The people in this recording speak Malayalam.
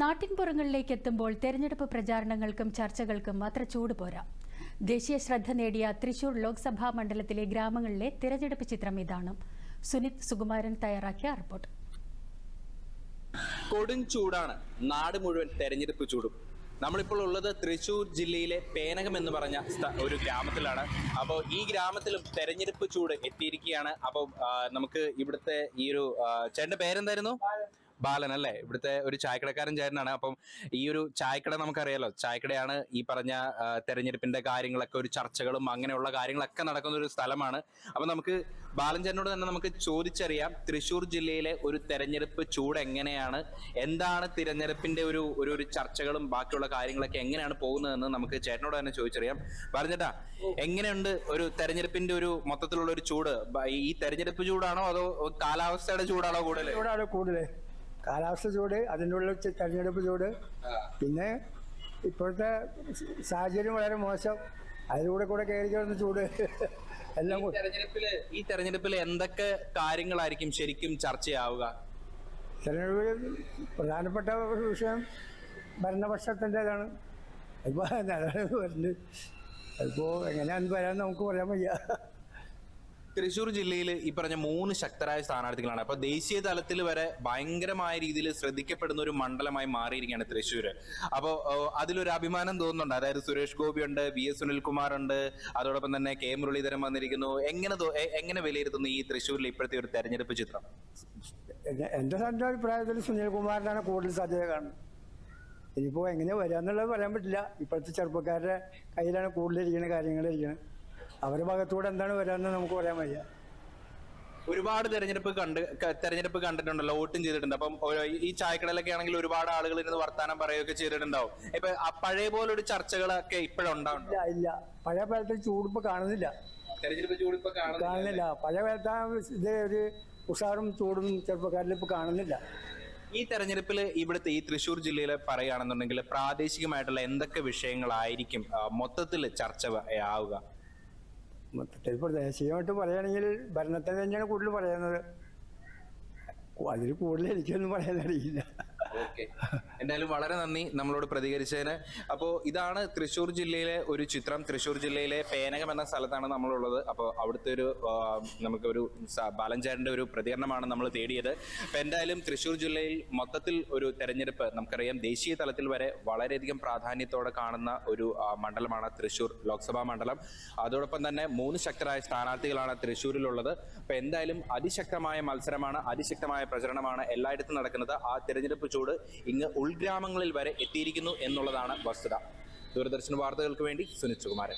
നാട്ടിൻപുറങ്ങളിലേക്ക് എത്തുമ്പോൾ തെരഞ്ഞെടുപ്പ് പ്രചാരണങ്ങൾക്കും ചർച്ചകൾക്കും അത്ര ചൂട് പോരാ. ദേശീയ ശ്രദ്ധ നേടിയ തൃശൂർ ലോക്സഭാ മണ്ഡലത്തിലെ ഗ്രാമങ്ങളിലെ തിരഞ്ഞെടുപ്പ് ചിത്രം ഇതാണ്. സുനിത് സുകുമാരൻ തയ്യാറാക്കിയ റിപ്പോർട്ട്. കൊടും ചൂടാണ്. നാട് മുഴുവൻ തെരഞ്ഞെടുപ്പ് ചൂടും. നമ്മളിപ്പോൾ ഉള്ളത് തൃശൂർ ജില്ലയിലെ പേനകം എന്ന് പറഞ്ഞ ഒരു ഗ്രാമത്തിലാണ്. അപ്പോൾ ഈ ഗ്രാമത്തിലും തെരഞ്ഞെടുപ്പ് ചൂട് എത്തിയിരിക്കുകയാണ്. അപ്പോൾ നമുക്ക് ഇവിടുത്തെ ഈ ഒരു ചേട്ടന്റെ പേരെന്തായിരുന്നു? ബാലൻ അല്ലേ ഇവിടുത്തെ ഒരു ചായക്കടക്കാരൻ ചേട്ടനാണ്. അപ്പം ഈ ഒരു ചായക്കട നമുക്കറിയാലോ ചായക്കടയാണ് ഈ പറഞ്ഞ തെരഞ്ഞെടുപ്പിന്റെ കാര്യങ്ങളൊക്കെ ഒരു ചർച്ചകളും അങ്ങനെയുള്ള കാര്യങ്ങളൊക്കെ നടക്കുന്ന ഒരു സ്ഥലമാണ്. അപ്പൊ നമുക്ക് ബാലൻ ചേട്ടനോട് തന്നെ നമുക്ക് ചോദിച്ചറിയാം തൃശൂർ ജില്ലയിലെ ഒരു തെരഞ്ഞെടുപ്പ് ചൂട് എങ്ങനെയാണ്? എന്താണ് തിരഞ്ഞെടുപ്പിന്റെ ഒരു ഒരു ഒരു ചർച്ചകളും ബാക്കിയുള്ള കാര്യങ്ങളൊക്കെ എങ്ങനെയാണ് പോകുന്നതെന്ന് നമുക്ക് ചേട്ടനോട് തന്നെ ചോദിച്ചറിയാം. പറഞ്ഞേട്ടാ എങ്ങനെയുണ്ട് ഒരു തെരഞ്ഞെടുപ്പിന്റെ ഒരു മൊത്തത്തിലുള്ള ഒരു ചൂട്? ഈ തെരഞ്ഞെടുപ്പ് ചൂടാണോ അതോ കാലാവസ്ഥയുടെ ചൂടാണോ കൂടുതൽ ചൂടാണ് കൂടുതൽ കാലാവസ്ഥ ചൂട് അതിനുള്ള തെരഞ്ഞെടുപ്പ് ചൂട്. പിന്നെ ഇപ്പോഴത്തെ സാഹചര്യം വളരെ മോശം. അതിലൂടെ കൂടെ കയറി ചേർന്ന് ചൂട്. എല്ലാം കൂടി തെരഞ്ഞെടുപ്പിൽ ഈ തെരഞ്ഞെടുപ്പിൽ എന്തൊക്കെ കാര്യങ്ങളായിരിക്കും ശരിക്കും ചർച്ചയാവുക? തെരഞ്ഞെടുപ്പിൽ പ്രധാനപ്പെട്ട ഒരു വിഷയം ഭരണപക്ഷത്തിന്റെതാണ്. ഇപ്പോൾ അതിപ്പോ അതിപ്പോൾ എങ്ങനെയാണെന്ന് വരാൻ നമുക്ക് പറയാൻ വയ്യ. തൃശ്ശൂർ ജില്ലയിൽ ഈ പറഞ്ഞ മൂന്ന് ശക്തരായ സ്ഥാനാർത്ഥികളാണ്. അപ്പൊ ദേശീയ തലത്തിൽ വരെ ഭയങ്കരമായ രീതിയിൽ ശ്രദ്ധിക്കപ്പെടുന്ന ഒരു മണ്ഡലമായി മാറിയിരിക്കുകയാണ് തൃശ്ശൂർ അപ്പോൾ അതിലൊരു അഭിമാനം തോന്നുന്നുണ്ട്. അതായത് സുരേഷ് ഗോപി ഉണ്ട് വി എസ് സുനിൽകുമാർ ഉണ്ട് അതോടൊപ്പം തന്നെ കെ മുരളീധരൻ വന്നിരിക്കുന്നു. എങ്ങനെ എങ്ങനെ വിലയിരുത്തുന്നു ഈ തൃശ്ശൂരിലെ ഇപ്പോഴത്തെ ഒരു തെരഞ്ഞെടുപ്പ് ചിത്രം? എന്റെ തന്റെ അഭിപ്രായത്തിൽ സുനിൽകുമാറിനാണ് കൂടുതൽ സാധ്യത കാണുന്നത്. ഇനിയിപ്പോൾ എങ്ങനെ വരാന്നുള്ളത് പറയാൻ പറ്റില്ല. ഇപ്പോഴത്തെ ചെറുപ്പക്കാരുടെ കയ്യിലാണ് കൂടുതലിരിക്കുന്ന കാര്യങ്ങളിരിക്കുന്നത് അവരുടെ ഭാഗത്തൂടെ എന്താണ് വരാന്ന് നമുക്ക് പറയാൻ വയ്യ. ഒരുപാട് തെരഞ്ഞെടുപ്പ് കണ്ട് തെരഞ്ഞെടുപ്പ് കണ്ടിട്ടുണ്ടല്ലോ വോട്ടും ചെയ്തിട്ടുണ്ട്. അപ്പം ഈ ചായക്കടയിലൊക്കെ ആണെങ്കിൽ ഒരുപാട് ആളുകൾ ഇരുന്ന് വർത്താനം പറയുകയൊക്കെ ചെയ്തിട്ടുണ്ടാവും. ഇപ്പൊ പഴയ പോലെ ഒരു ചർച്ചകളൊക്കെ ഇപ്പോഴുണ്ടാവുന്നുണ്ടോ ഇല്ല ഇല്ല. പഴയ കാലത്ത് ചൂടിപ്പ് കാണുന്നില്ല. തെരഞ്ഞെടുപ്പ് കാണുന്നില്ല പഴയ കാലത്ത് ഇത് ഒരു ഉഷാറും ചൂടും ചെറുപ്പക്കാരിൽ ഇപ്പൊ കാണുന്നില്ല. ഈ തെരഞ്ഞെടുപ്പിൽ ഇവിടുത്തെ ഈ തൃശ്ശൂർ ജില്ലയിൽ പറയുകയാണെന്നുണ്ടെങ്കിൽ പ്രാദേശികമായിട്ടുള്ള എന്തൊക്കെ വിഷയങ്ങളായിരിക്കും മൊത്തത്തിൽ ചർച്ച ആവുക? മൊത്തത്തിൽ ദേശീയമായിട്ട് പറയുകയാണെങ്കിൽ ഭരണത്തെ തന്നെയാണ് കൂടുതൽ പറയുന്നത്. അതിൽ കൂടുതൽ എനിക്കൊന്നും ഓക്കെ എന്തായാലും വളരെ നന്ദി നമ്മളോട് പ്രതികരിച്ചതിന്. അപ്പോൾ ഇതാണ് തൃശ്ശൂർ ജില്ലയിലെ ഒരു ചിത്രം. തൃശ്ശൂർ ജില്ലയിലെ പേനകം എന്ന സ്ഥലത്താണ് നമ്മളുള്ളത്. അപ്പോൾ അവിടുത്തെ ഒരു നമുക്ക് ഒരു ബാലഞ്ചാരന്റെ ഒരു പ്രതികരണമാണ് നമ്മൾ തേടിയത്. അപ്പോൾ എന്തായാലും തൃശ്ശൂർ ജില്ലയിൽ മൊത്തത്തിൽ ഒരു തെരഞ്ഞെടുപ്പ് നമുക്കറിയാം. ദേശീയ തലത്തിൽ വരെ വളരെയധികം പ്രാധാന്യത്തോടെ കാണുന്ന ഒരു മണ്ഡലമാണ് തൃശ്ശൂർ ലോക്സഭാ മണ്ഡലം. അതോടൊപ്പം തന്നെ മൂന്ന് ശക്തരായ സ്ഥാനാർത്ഥികളാണ് തൃശ്ശൂരിലുള്ളത്. അപ്പോൾ എന്തായാലും അതിശക്തമായ മത്സരമാണ് അതിശക്തമായ പ്രചരണമാണ് എല്ലായിടത്തും നടക്കുന്നത്. ആ തെരഞ്ഞെടുപ്പ് ചൂട് ഇങ്ങ് ഉൾഗ്രാമങ്ങളിൽ വരെ എത്തിയിരിക്കുന്നു എന്നുള്ളതാണ് വസ്തുത. ദൂരദർശൻ വാർത്തകൾക്ക് വേണ്ടി സുനിൽ സുകുമാരൻ.